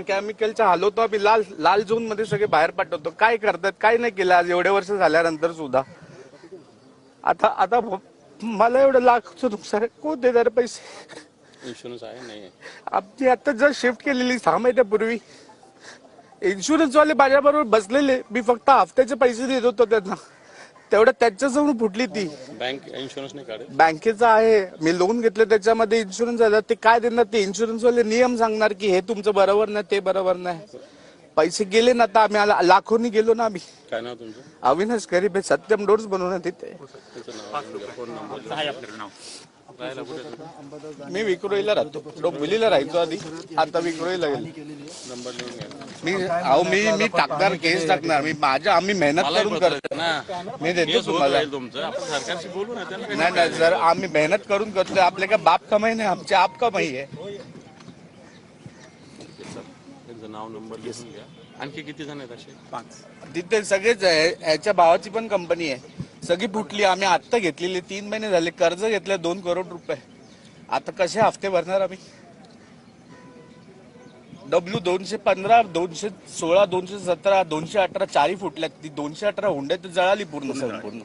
केमिकलच्या हलवतो आम्ही लाल लाल झोनमध्ये सगळे बाहेर पाठवतो. काय करतात काय नाही केलं आज? एवढे वर्ष झाल्यानंतर सुद्धा. आता आता मला एवढं लाखचं नुकसान कोण देणार पैसे? इन्शुरन्स आहे नाही आमची आता जर शिफ्ट केलेली सहा महिन्यापूर्वी इन्शुरन्स वाले माझ्याबरोबर बसलेले. मी फक्त हफ्त्याचे पैसे देत होतो त्यांना. तेवढं त्यांच्याजवळ फुटली ती. बँक इन्शुरन्स नाही काढत? बँकेचं आहे. मी लोन घेतलं त्याच्यामध्ये इन्शुरन्स आहे ते काय देणार? ते इन्शुरन्स वाले नियम सांगणार की हे तुमचं बरोबर नाही ते बरोबर नाही. पैसे गेले ना आता आम्ही आला- लाखोनी गेलो ना आम्ही. काय नाव तुमचं? अविनाश गरीब आहे सत्यम डोर्स बनवून तिथे? मी विक्रोळीला राहतो. डोंबिवलीला राहायचो आधी. आता विक्रोळीला गेलो. नंबर लिहून घ्या. मी अहो मी मी टाकणार केस टाकणार. मी माझ्या आम्ही मेहनत करून करतो मी देतो तुम्हाला. नाही नाही जर आम्ही मेहनत करून करतोय आपले काय बाप कमाई नाही आमची आप कमाई आहे. नाव नंबर घ्या. आणखी किती जण आहेत असे? तिथे सगळेच आहे. ह्याच्या भावाची पण कंपनी आहे. सगळी फुटली. आम्ही आत्ता घेतलेली. तीन महिने झाले. कर्ज घेतलं. दोन करोड रुपये. आता कसे हफ्ते भरणार आम्ही? डब्ल्यू दोनशे पंधरा दोनशे सोळा दोनशे सतरा दोनशे अठरा चारी फुटल्यात. ती दोनशे अठरा हुंड्यात जळाली पूर्ण. संपूर्ण